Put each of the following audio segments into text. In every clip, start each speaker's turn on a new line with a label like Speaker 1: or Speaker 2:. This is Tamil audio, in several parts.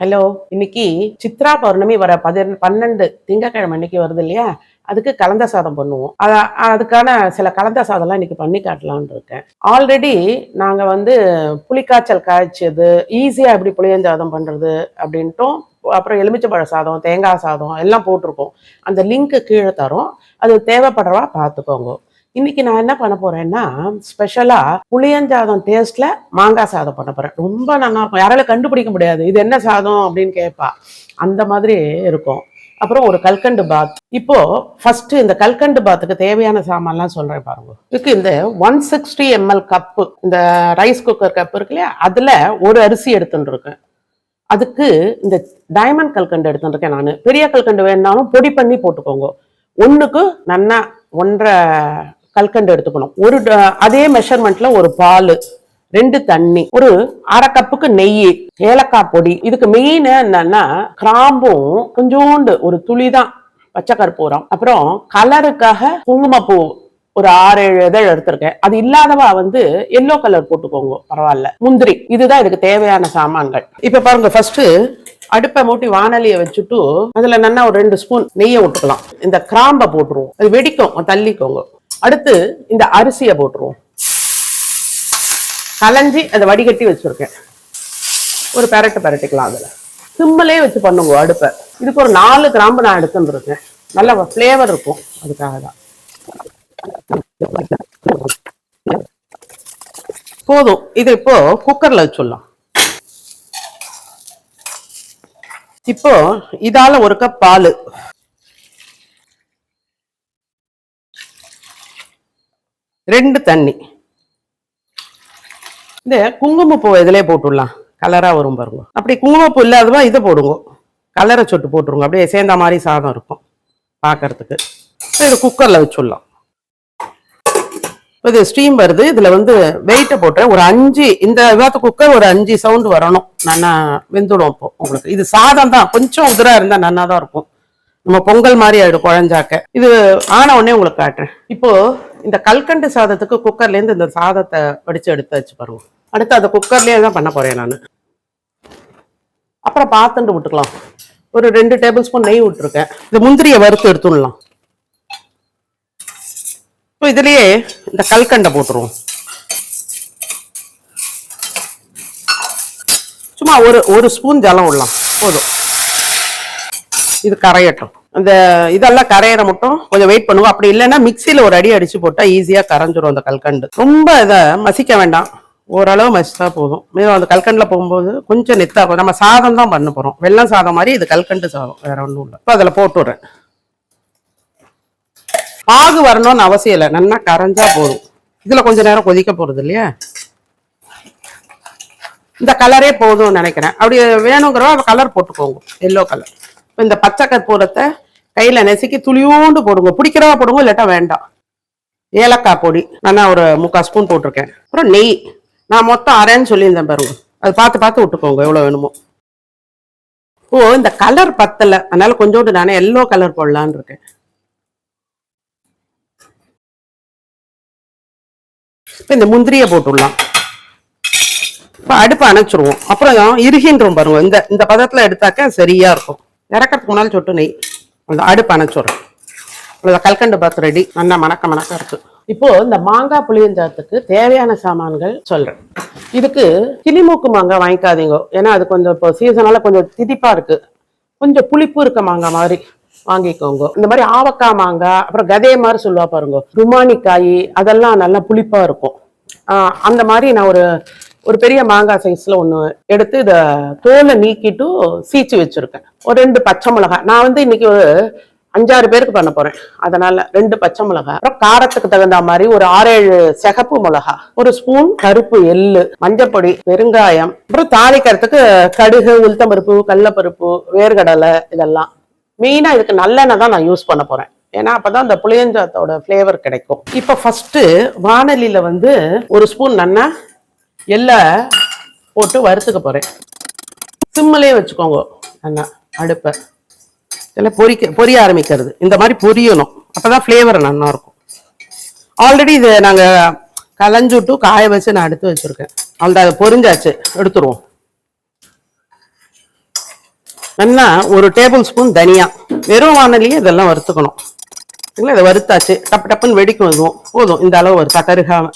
Speaker 1: ஹலோ இன்னைக்கு சித்ரா பௌர்ணமி வர பதி பன்னெண்டு திங்கக்கிழமை அன்னைக்கு வருது இல்லையா? அதுக்கு கலந்த சாதம் பண்ணுவோம். அதுக்கான சில கலந்த சாதம்லாம் இன்னைக்கு பண்ணி காட்டலான் இருக்கேன். ஆல்ரெடி நாங்கள் வந்து புளிக்காய்ச்சல் காய்ச்சது ஈஸியாக எப்படி புளியஞ்சாதம் பண்ணுறது அப்படின்ட்டும் அப்புறம் எலுமிச்சம்பழ சாதம் தேங்காய் சாதம் எல்லாம் போட்டிருக்கோம். அந்த லிங்க்கு கீழே தரோம். அது தேவைப்படுறவா பார்த்துக்கோங்க. இன்னைக்கு நான் என்ன பண்ண போறேன்னா ஸ்பெஷலா புளியஞ்சாதம் டேஸ்ட்ல மாங்காய் சாதம் பண்ண போறேன். ரொம்ப நல்லா இருக்கும். யாராலும் கண்டுபிடிக்க முடியாது. இது என்ன சாதம் அப்படின்னு கேட்பா அந்த மாதிரி இருக்கும். அப்புறம் ஒரு கல்கண்டு பாத் இப்போ ஃபர்ஸ்ட் இந்த கல்கண்டு பாத்துக்கு தேவையான சாமான்லாம் சொல்றேன் பாருங்க. இதுக்கு இந்த ஒன் சிக்ஸ்டி எம்எல் கப்பு இந்த ரைஸ் குக்கர் கப் இருக்கு இல்லையா? அதுல ஒரு அரிசி எடுத்துட்டு இருக்கேன். அதுக்கு இந்த டைமண்ட் கல்கண்டு எடுத்துருக்கேன் நான். பெரிய கல்கண்டு வேணாலும் பொடி பண்ணி போட்டுக்கோங்க. ஒன்றுக்கு நன்னா ஒன்றரை கல்கண்டு எடுத்துக்கணும். ஒரு ட- அதே மெஷர்மெண்ட்ல ஒரு பால் ரெண்டு தண்ணி ஒரு அரை கப்புக்கு நெய் ஏலக்காய் பொடி. இதுக்கு மெயின் என்னன்னா கிராம்பும் கொஞ்சோண்டு ஒரு துளி தான் பச்சை கற்பூரம் அப்புறம் கலருக்காக குங்குமப்பூ ஒரு ஆறு ஏழு இதழ் எடுத்திருக்கேன். அது இல்லாதவா வந்து எல்லோ கலர் போட்டுக்கோங்க பரவாயில்ல. முந்திரி இதுதான் இதுக்கு தேவையான சாமான்கள். இப்ப பாருங்க ஃபர்ஸ்ட் அடுப்பை மூட்டி வானலியை வச்சுட்டு அதுல நல்லா ஒரு ரெண்டு ஸ்பூன் நெய்யை விட்டுக்கலாம் இந்த கிராம்பை போட்டுருவோம். அது வெடிக்கும் தள்ளிக்கோங்க. அடுத்து இந்த அரிசியை போட்டுருவோம். கலைஞ்சி அதை வடிகட்டி வச்சிருக்கேன். ஒரு பெரட்டு பெரட்டிக்கலாம் அதுல. சிம்பிளே வச்சு பண்ணுங்க அடுப்பை. இதுக்கு ஒரு நாலு கிராம்பு நான் எடுத்துருக்கேன் நல்ல ஃப்ளேவர் இருக்கும். அதுக்காக தான். போதும். இது இப்போ குக்கர்ல வச்சுடலாம். இப்போ இதால ஒரு கப் பால். ரெண்டு தண்ணி. இந்த குங்குமப்பூ இதிலே போட்டுடலாம். கலரா வரும் பாருங்க. அப்படி குங்குமப்பூ இல்லாதவா இதை போடுங்க. கலரை சொட்டு போட்டுருங்க. அப்படியே சேர்ந்த மாதிரி சாதம் இருக்கும் பார்க்கறதுக்கு. இது குக்கரில் வச்சுடலாம். இது ஸ்டீம் வருது. இதுல வந்து வெயிட்டை போட்டு ஒரு அஞ்சு இந்த விவாத குக்கர் ஒரு அஞ்சு சவுண்ட் வரணும். நல்லா வெந்துடும் இப்போ உங்களுக்கு. இது சாதம் தான். கொஞ்சம் உதிரா இருந்தா நல்லா தான் இருக்கும். நம்ம பொங்கல் மாதிரி ஆயிடும் குழஞ்சாக்க. இது ஆன உடனே உங்களுக்கு காட்டுறேன். இப்போ இந்த கல்கண்டு சாதத்துக்கு குக்கர்லேருந்து இந்த சாதத்தை வடித்து எடுத்து வச்சு பாருங்க. அடுத்து அந்த குக்கர்லேயே தான் பண்ண போகிறேன் நான். அப்புறம் பார்த்துட்டு விட்டுக்கலாம். ஒரு ரெண்டு டேபிள் ஸ்பூன் நெய் விட்டுருக்கேன். இந்த முந்திரியை வறுத்து எடுத்துடலாம் இப்போ இதுலேயே இந்த கல்கண்டை போட்டுருவோம். சும்மா ஒரு ஒரு ஸ்பூன் ஜலம் விடலாம் போதும். இது கரையட்டும். அந்த இதெல்லாம் கரையிற மட்டும் கொஞ்சம் வெயிட் பண்ணுவோம் அப்படி இல்லைன்னா மிக்சியில் ஒரு அடி அடிச்சு போட்டால் ஈஸியாக கரைஞ்சிரும் அந்த கல்கண்டு. ரொம்ப இதை மசிக்க வேண்டாம். ஓரளவு மசித்தா போதும். மேலும் அந்த கல்கண்டில் போகும்போது கொஞ்சம் நெத்தாகும் நம்ம சாதம் தான் பண்ண போகிறோம் வெள்ளம் சாதம் மாதிரி இது கல்கண்டு சாதம். வேற ஒன்றும் இல்லை. இப்போ அதில் போட்டு விடுறேன் பாகு வரணும்னு அவசியம் இல்லை. நல்லா கரைஞ்சா போதும். இதில் கொஞ்சம் நேரம் கொதிக்க போகிறது இல்லையா? இந்த கலரே போதும்னு நினைக்கிறேன். அப்படி வேணுங்கிறவ கலர் போட்டுக்கோங்க. எல்லோ கலர் இப்போ இந்த பச்சை கற்பூரத்தை கையில நெசுக்கி துளியூண்டு போடுங்க. பிடிக்கிறதா போடுங்க இல்லாட்டா வேண்டாம். ஏலக்காய் பொடி. நான் ஒரு முக்கால் ஸ்பூன் போட்டிருக்கேன். அப்புறம் நெய். நான் மொத்தம் அரைன்னு சொல்லியிருந்தேன் பாருங்க. அது பார்த்து பார்த்து விட்டுக்கோங்க எவ்வளோ வேணுமோ. ஓ இந்த கலர் பத்தல. அதனால கொஞ்சோண்டு நானே எல்லோ கலர் போடலான்னு இருக்கேன். இப்போ இந்த முந்திரியை போட்டுடலாம். இப்போ அடுப்பை அணைச்சிருவோம். அப்புறம் இருகின்றோம் பாருங்க. இந்த இந்த பதத்தில் எடுத்தாக்க சரியா இருக்கும். இறக்கிறதுக்கு முன்னால் சொட்டு நெய். அடுப்பு அணைச்சிடுறோம் இந்த கல்கண்டு பாத் ரெடி நல்லா மணக்க மணக்க இருக்கு. இப்போ இந்த மாங்காய் புளியஞ்சாத்துக்கு தேவையான சாமான்கள் சொல்றேன். இதுக்கு கிளிமூக்கு மாங்காய் வாங்கிக்காதீங்க. ஏன்னா அது கொஞ்சம் இப்போ சீசனால கொஞ்சம் திதிப்பா இருக்கு. கொஞ்சம் புளிப்பு இருக்க மாங்காய் மாதிரி வாங்கிக்கோங்க. இந்த மாதிரி ஆவக்காய் மாங்காய் அப்புறம் கதே மாதிரி சொல்லுவா பாருங்க. ருமானிக்காய் அதெல்லாம் நல்லா புளிப்பா இருக்கும். ஆஹ் அந்த மாதிரி நான் ஒரு ஒரு பெரிய மாங்காய் சைஸ்ல ஒன்று எடுத்து இதை தோலை நீக்கிட்டு சீச்சு வச்சிருக்கேன். ஒரு ரெண்டு பச்சை மிளகாய். நான் வந்து இன்னைக்கு ஒரு அஞ்சாறு பேருக்கு பண்ண போறேன். அதனால ரெண்டு பச்சை மிளகாய். அப்புறம் காரத்துக்கு தகுந்த மாதிரி ஒரு ஆறேழு சிகப்பு மிளகா ஒரு ஸ்பூன் கருப்பு எள்ளு மஞ்சப்பொடி பெருங்காயம். அப்புறம் தாளிக்கிறதுக்கு கடுகு உளுத்தம்பருப்பு கடலப்பருப்பு வேர்கடலை இதெல்லாம். மெயினா இதுக்கு நல்லெண்ணெய் தான் நான் யூஸ் பண்ண போறேன். ஏன்னா அப்பதான் அந்த புளியஞ்சாத்தோட ஃப்ளேவர் கிடைக்கும். இப்போ ஃபர்ஸ்ட் வானலியில வந்து ஒரு ஸ்பூன் நன்னா எல்லாம் போட்டு வறுத்துக்க போகிறேன் சிம்மிலே வச்சுக்கோங்க. அண்ணா அடுப்பை. இதில் பொரிக்க பொரிய ஆரம்பிக்கிறது. இந்த மாதிரி பொரியணும். அப்பதான் ஃப்ளேவர் நல்லா இருக்கும். ஆல்ரெடி இதை நாங்கள் கலைஞ்சுட்டு காய வச்சு நான் எடுத்து வச்சுருக்கேன். அந்த அதை பொரிஞ்சாச்சு. எடுத்துருவோம். நல்லா ஒரு டேபிள் ஸ்பூன் தனியா. வெறும் வானலியே இதெல்லாம் வறுத்துக்கணும். இல்லை இதை வறுத்தாச்சு. டப்பு டப்புன்னு வெடிக்கும் இதுவும். போதும் இந்த அளவு வறுத்தா. கருகாம.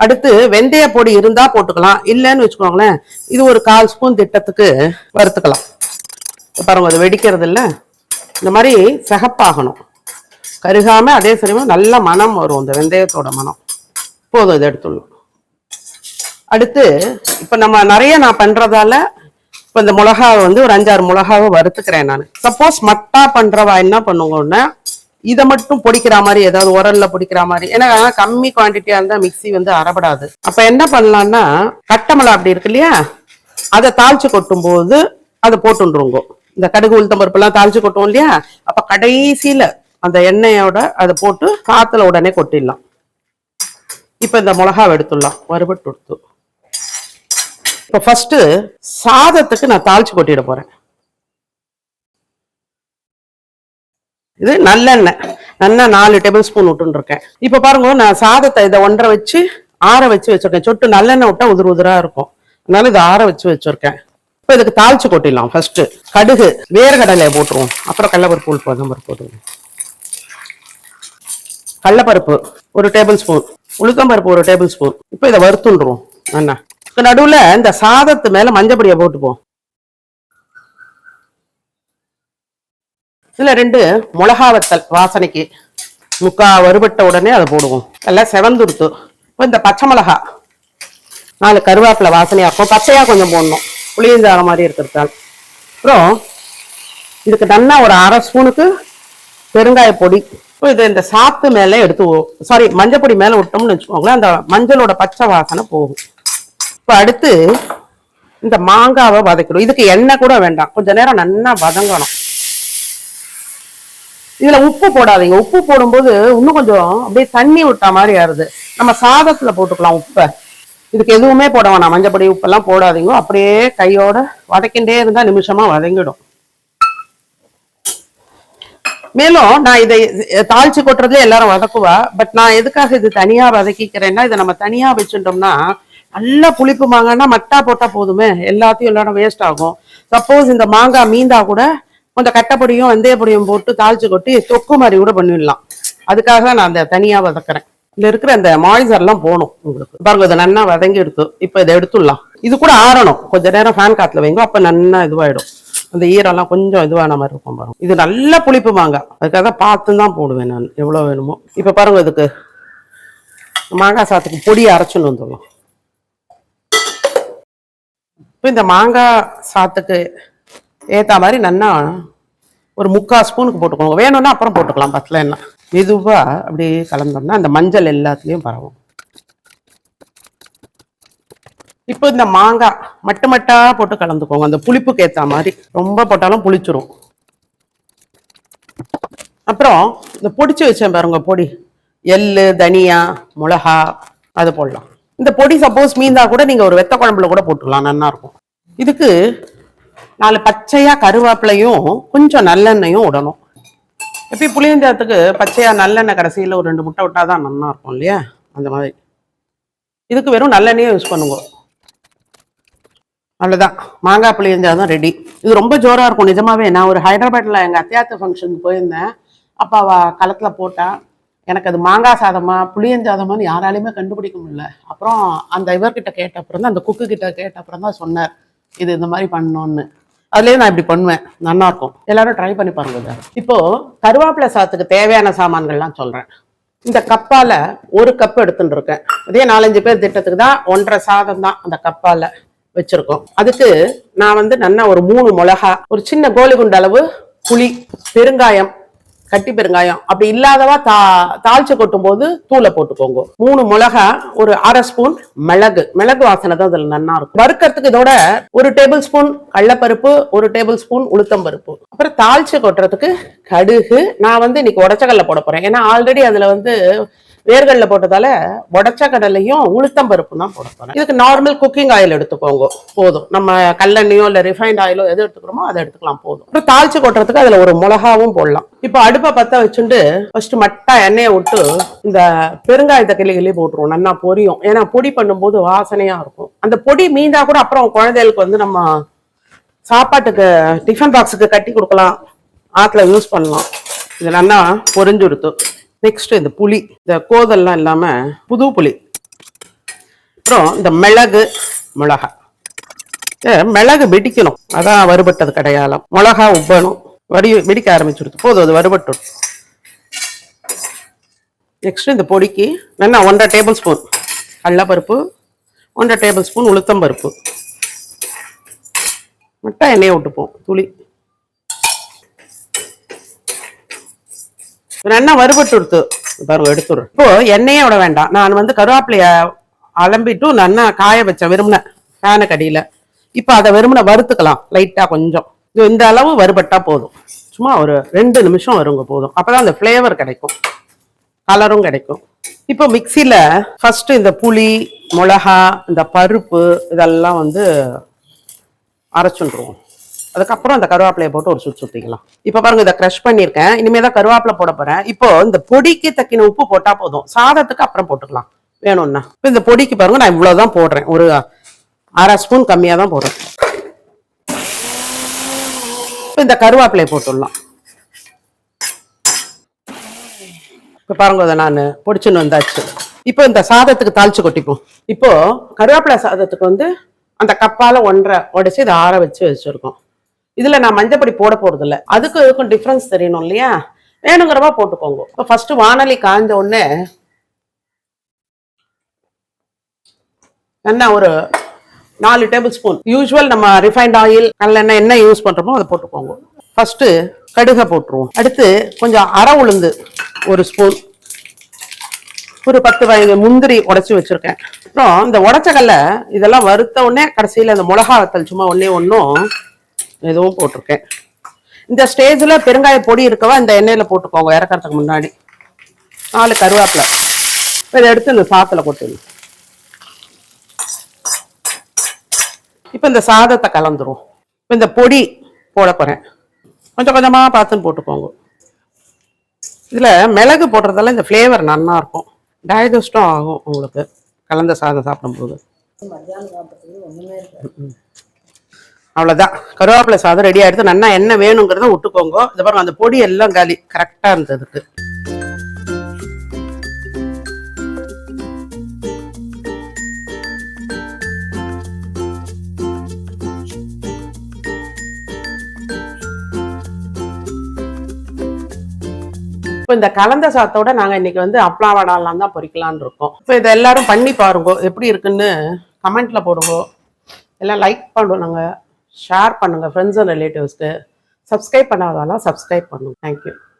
Speaker 1: அடுத்து வெந்தய பொடி இருந்தா போட்டுக்கலாம். இல்லைன்னு வச்சுக்கோங்களேன் இது ஒரு கால் ஸ்பூன் திட்டத்துக்கு வறுத்துக்கலாம். பாருங்க அது வெடிக்கிறது இல்லை. இந்த மாதிரி சிகப்பாகணும். கருகாம அதே சமயம் நல்ல மனம் வரும் இந்த வெந்தயத்தோட மனம் போதும் இதை எடுத்துடலாம் அடுத்து இப்ப நம்ம நிறைய நான் பண்றதால இப்ப இந்த மிளகாவை வந்து ஒரு அஞ்சாறு மிளகாவை வறுத்துக்கிறேன் நான். சப்போஸ் மட்டா பண்றவா என்ன பண்ணுவோன்னா இதை மட்டும் பொடிக்கிற மாதிரி ஏதாவது உரல்ல பொடிக்கிற மாதிரி. ஏன்னா கம்மி குவான்டிட்டியா இருந்தா மிக்ஸி வந்து அறப்படாது. அப்ப என்ன பண்ணலாம்னா கட்டமலை அப்படி இருக்கு இல்லையா? அதை தாளிச்சு கொட்டும் போது அதை போட்டுருங்க இந்த கடுகு உளுத்தம் பருப்பு எல்லாம் தாளிச்சு கொட்டுவோம் இல்லையா? அப்ப கடைசியில அந்த எண்ணெயோட அதை போட்டு காத்துல உடனே கொட்டிடலாம். இப்ப இந்த மிளகா எடுத்துடலாம். வறுபட்டு எடுத்து இப்ப ஃபர்ஸ்ட் சாதத்துக்கு நான் தாளிச்சு கொட்டிட போறேன். இது நல்லெண்ணெய். நல்லா நாலு டேபிள் ஸ்பூன் விட்டுருக்கேன் இப்போ பாருங்க நான் சாதத்தை இதை ஒன்றரை வச்சு ஆற வச்சு வச்சுருக்கேன். சொட்டு நல்லெண்ணெய் விட்டா உதிர உதிரா இருக்கும். அதனால இதை ஆற வச்சு வச்சுருக்கேன். இப்போ இதுக்கு தாளிச்சு கொட்டிடலாம் ஃபர்ஸ்ட்டு கடுகு வேர்கடலையை போட்டுருவோம். அப்புறம் கடலப்பருப்பு உள் பருப்பு போட்டுருவோம். கடலப்பருப்பு ஒரு டேபிள் ஸ்பூன் உளுத்தம்பருப்பு ஒரு டேபிள் ஸ்பூன் இப்போ இதை வறுத்துண்டுருவோம் அண்ணா. இப்போ நடுவில் இந்த சாதத்து மேலே மஞ்சப்பொடியை போட்டுப்போம். சில ரெண்டு மிளகா வத்தல் வாசனைக்கு முக்கா வறுபட்ட உடனே அதை போடுவோம். எல்லாம் செவந்துடுத்து இப்போ இந்த பச்சை மிளகா நாலு கருவேப்பிலை வாசனையாக இருக்கும். பச்சையாக கொஞ்சம் போடணும். புளியஞ்சாக மாதிரி இருக்கிறதால் அப்புறம் இதுக்கு நல்லா ஒரு அரை ஸ்பூனுக்கு பெருங்காய பொடி. இது இந்த சாத்து மேலே எடுத்து சாரி மஞ்சப்பொடி மேலே விட்டோம்னு வச்சுக்கோங்களேன் அந்த மஞ்சளோட பச்சை வாசனை போகும். இப்போ அடுத்து இந்த மாங்காவை வதக்கிடும் இதுக்கு எண்ணெய் கூட வேண்டாம். கொஞ்சம் நேரம் நல்லா வதங்கணும். இதுல உப்பு போடாதீங்க. உப்பு போடும்போது இன்னும் கொஞ்சம் அப்படியே தண்ணி விட்டா மாதிரி ஆறுது. நம்ம சாதத்துல போட்டுக்கலாம் உப்பை. இதுக்கு எதுவுமே போட வேணாம். மஞ்சப்பொடி உப்பெல்லாம் போடாதீங்க. அப்படியே கையோட வதக்கிண்டே இருந்தா நிமிஷமா வதங்கிடும். மேலும் நான் இதை தாளிச்சு கொட்டுறதுல எல்லாரும் வதக்குவா. பட் நான் எதுக்காக இது தனியா வதக்கிக்கிறேன்னா இதை நம்ம தனியா வச்சுட்டோம்னா நல்லா புளிப்பு மாங்கன்னா மட்டா போட்டா போதுமே. எல்லாத்தையும் எல்லாரும் வேஸ்ட் ஆகும். சப்போஸ் இந்த மாங்காய் மீந்தா கூட கொஞ்சம் கட்டைப்பொடியும் வெந்தயப்பொடியும் போட்டு தாளிச்சு கொட்டி தொக்கு மாதிரி கூட பண்ணிடலாம். அதுக்காக தான் நான் அந்த தனியாக வதக்குறேன். இதில் இருக்கிற அந்த மாய்சர்லாம் போகணும் உங்களுக்கு. பாருங்க இதை நல்லா வதங்கி எடுத்து இப்போ இதை எடுத்துடலாம். இது கூட ஆறணும். கொஞ்சம் நேரம் ஃபேன் காற்றுல வைங்க அப்போ நல்லா இதுவாகிடும் அந்த ஈரம்லாம் கொஞ்சம் இதுவான மாதிரி இருக்கும் பாருங்க. இது நல்ல புளிப்பு மாங்காய் அதுக்காக பார்த்து தான் போடுவேன் நான். எவ்வளோ வேணுமோ. இப்போ பாருங்க இதுக்கு மாங்காய் சாத்துக்கு பொடி அரைச்சுன்னு வந்துடலாம். இப்போ இந்த மாங்காய் சாத்துக்கு ஏற்ற மாதிரி நன்னா ஒரு முக்கால் ஸ்பூனுக்கு போட்டுக்கோங்க. வேணும்னா அப்புறம் போட்டுக்கலாம் பத்தில் என்ன. மெதுவாக அப்படியே கலந்தோம்னா அந்த மஞ்சள் எல்லாத்துலேயும் பரவும். இப்போ இந்த மாங்காய் மட்டு மட்டா போட்டு கலந்துக்கோங்க. அந்த புளிப்புக்கு ஏற்ற மாதிரி. ரொம்ப போட்டாலும் புளிச்சிரும். அப்புறம் இந்த பொடிச்சு வச்சேன் பாருங்க பொடி. எள் தனியா மிளகா அது போடலாம். இந்த பொடி சப்போஸ் மீந்தா கூட நீங்கள் ஒரு வெத்த குழம்புல கூட போட்டுக்கலாம் நல்லா இருக்கும். இதுக்கு நாலு பச்சையா கருவேப்பிலையும் கொஞ்சம் நல்லெண்ணெயும் விடணும். எப்பி புளியஞ்சாத்துக்கு பச்சையா நல்லெண்ணெய் கடைசியில் ஒரு ரெண்டு முட்டை விட்டால் தான் நல்லா இருக்கும் இல்லையா? அந்த மாதிரி. இதுக்கு வெறும் நல்லெண்ணெயே யூஸ் பண்ணுங்க. அவ்வளோதான் மாங்காய் புளியஞ்சாதம் ரெடி இது ரொம்ப ஜோராக இருக்கும். நிஜமாவே நான் ஒரு ஹைதராபாத்தில் எங்கள் அத்தியாத்த ஃபங்க்ஷனுக்கு போயிருந்தேன். அப்போ அவள் களத்தில் போட்டால் எனக்கு அது மாங்காய் சாதமா புளியஞ்சாதமான்னு யாராலையுமே கண்டுபிடிக்க முடியல. அப்புறம் அந்த இவர்கிட்ட கேட்ட அப்புறம் தான் அந்த குக்கு கிட்ட கேட்ட அப்புறம் தான் சொன்னார். இது இந்த மாதிரி பண்ணோன்னு அதுலேயே நான் இப்படி பண்ணுவேன். நல்லா இருக்கும். எல்லாரும் ட்ரை பண்ணி பாருங்க இப்போ கருவேப்பிலை சாத்துக்கு தேவையான சாமான்கள்லாம் சொல்றேன். இந்த கப்பால ஒரு கப் எடுத்துட்டு இருக்கேன். இதே நாலஞ்சு பேர் திட்டத்துக்கு தான் ஒன்றரை சாதம் தான் அந்த கப்பால வச்சிருக்கோம். அதுக்கு நான் வந்து நல்லா ஒரு மூணு மிளகா ஒரு சின்ன கோலி குண்டு அளவு புளி பெருங்காயம் கட்டி பெருங்காயம். அப்படி இல்லாதவா தா தாளிச்சு கொட்டும் போது தூளை போட்டுக்கோங்க. மூணு மிளகா ஒரு அரை ஸ்பூன் மிளகு. மிளகு வாசனை தான் அதுல நல்லா இருக்கும். வறுக்கிறதுக்கு இதோட ஒரு டேபிள் ஸ்பூன் கடலப்பருப்பு ஒரு டேபிள் ஸ்பூன் உளுத்தம் பருப்பு. அப்புறம் தாளிச்சு கொட்டுறதுக்கு கடுகு. நான் வந்து இன்னைக்கு உடச்சக்கல்ல போட போறேன். ஏன்னா ஆல்ரெடி அதுல வந்து வேர்கடல போட்டதால உடச்ச கடலையும் உளுத்தம் பருப்பு தான் போட போறேன். இதுக்கு நார்மல் குக்கிங் ஆயில் எடுத்துக்கோங்க. போதும். நம்ம கல்லெண்ணையோ இல்ல ரிஃபைண்ட் ஆயிலோ எது எடுத்துக்கிறோமோ அதை எடுத்துக்கலாம். போதும். அப்புறம் தாளிச்சு கொட்டுறதுக்கு அதுல ஒரு மிளகாவும் போடலாம். இப்போ அடுப்பை பத்த வச்சுட்டு ஃபர்ஸ்ட் மட்டா எண்ணெயை விட்டு இந்த பெருங்காயத்தை கிளி கிளி போட்டுருவோம். நல்லா பொரியும். ஏன்னா பொடி பண்ணும்போது வாசனையா இருக்கும். அந்த பொடி மீந்தா கூட அப்புறம் குழந்தைகளுக்கு வந்து நம்ம சாப்பாட்டுக்கு டிஃபன் பாக்ஸுக்கு கட்டி கொடுக்கலாம். ஆற்றுல யூஸ் பண்ணலாம். இது நல்லா பொரிஞ்சுடுத்து. நெக்ஸ்ட் இந்த புளி இந்த கோதல்லாம் இல்லாமல் புது புளி. அப்புறம் இந்த மிளகு மிளகா. மிளகு வெடிக்கணும். அதான் வறுபட்டது கடையாளம். மிளகா உப்பணும். வடி வெடிக்க ஆரம்பிச்சுடுது. போதும் அது வறுபட்டு நெக்ஸ்ட் இந்த பொடிக்கு நல்லா ஒன்றரை டேபிள் ஸ்பூன் கடலப்பருப்பு ஒன்றரை டேபிள் ஸ்பூன் உளுத்தம் பருப்பு மட்டும் எண்ணெயை விட்டுப்போம் துளி நல்லா வறுபட்டு எடுத்து பாருங்க எடுத்துடுறேன். இப்போ எண்ணெயே விட வேண்டாம். நான் வந்து கருவேப்பிலைய அலம்பிட்டு நல்லா காய வச்சேன் வெறுமனை ஃபேனு கடியில இப்போ அதை வெறுமனை வறுத்துக்கலாம் லைட்டாக கொஞ்சம். இது இந்த அளவு வறுபட்டா போதும். சும்மா ஒரு ரெண்டு நிமிஷம் வருங்க போதும். அப்பதான் அந்த ஃப்ளேவர் கிடைக்கும். கலரும் கிடைக்கும். இப்போ மிக்சியில் ஃபஸ்ட்டு இந்த புளி மிளகா இந்த பருப்பு இதெல்லாம் வந்து அரைச்சுட்டுருவோம். அதுக்கப்புறம் அந்த கருவேப்பிலையை போட்டு ஒரு சுத்து சுற்றிக்கலாம் இப்போ பாருங்க இதை க்ரஷ் பண்ணியிருக்கேன். இனிமேல் தான் கருவேப்பிலை போட போகிறேன் இப்போ இந்த பொடிக்கு தக்கின உப்பு போட்டால் போதும். சாதத்துக்கு அப்புறம் போட்டுக்கலாம். வேணும்னா இப்போ இந்த பொடிக்கு பாருங்க நான் இவ்வளோ தான் போடுறேன். ஒரு அரை ஸ்பூன் கம்மியாக தான் போடுறேன். இப்போ இந்த கருவேப்பிலையை போட்டுடலாம். இப்போ பாருங்க அதை நான் பொடிச்சுன்னு வந்தாச்சு. இப்போ இந்த சாதத்துக்கு தாளிச்சு கொட்டிப்போம். இப்போ கருவேப்பிலை சாதத்துக்கு வந்து அந்த கப்பால் ஒன்றரை உடச்சி இதை ஆற வச்சு வச்சிருக்கோம். இதுல நான் மஞ்சப்பொடி போட போறது இல்லை அதுக்கும் இதுக்கும் டிஃப்ரென்ஸ் தெரியணும் இல்லையா? வேணுங்கிறவா போட்டுக்கோங்க. இப்போ ஃபர்ஸ்ட் வானொலி காஞ்ச உடனே என்ன ஒரு நாலு டேபிள் ஸ்பூன் யூஸ்வல் நம்ம ரிஃபைண்ட் ஆயில் நல்லெண்ணெய் என்ன யூஸ் பண்றோமோ அதை போட்டுக்கோங்க. ஃபஸ்ட்டு கடுகை போட்டுருவோம். அடுத்து கொஞ்சம் அரை உளுந்து ஒரு ஸ்பூன் ஒரு பத்து வயது முந்திரி உடைச்சி வச்சிருக்கேன். அப்புறம் இந்த உடச்சக்கல்ல இதெல்லாம் வறுத்த உடனே கடைசியில் அந்த மிளகா வத்தல் சும்மா ஒன்றே ஒன்றும் எதுவும் போட்டிருக்கேன். இந்த ஸ்டேஜில் பெருங்காய பொடி இருக்கவா இந்த எண்ணெயில் போட்டுக்கோங்க இறக்கறதுக்கு முன்னாடி. நாலு கருவேப்பிலை. இதை எடுத்து இந்த சாத்தில் கொட்டுங்க இப்போ இந்த சாதத்தை கலந்துரும். இப்போ இந்த பொடி போட போகிறேன் கொஞ்சம் கொஞ்சமாக பார்த்துன்னு போட்டுக்கோங்க. இதில் மிளகு போடுறதால இந்த ஃப்ளேவர் நல்லா இருக்கும். டைஜஸ்டும் ஆகும் உங்களுக்கு. கலந்த சாதம் சாப்பிடும்போது. ம். அவ்வளோதான் கருவேப்பிலை சாதம் ரெடி ஆகிடுது நல்லா என்ன வேணுங்கிறத விட்டுக்கோங்க. இந்த பாருங்க அந்த பொடி எல்லாம் காலி. கரெக்டாக இருந்ததுக்கு இப்போ இந்த கலந்த சாத்தோட நாங்கள் இன்னைக்கு வந்து அப்பளா வடாலாம் தான் பொரிக்கலான்னு இருக்கோம். இப்போ இதை எல்லாரும் பண்ணி பாருங்க எப்படி இருக்குன்னு கமெண்ட்ல போடுங்க. எல்லாம் லைக் பண்ணுவோம் நாங்கள் ஷேர் பண்ணுங்கள் ஃப்ரெண்ட்ஸ் அண்ட் ரிலேட்டிவ்ஸ்க்கு சப்ஸ்கிரைப் பண்ணாதாலாம் சப்ஸ்கிரைப் பண்ணுங்க. Thank you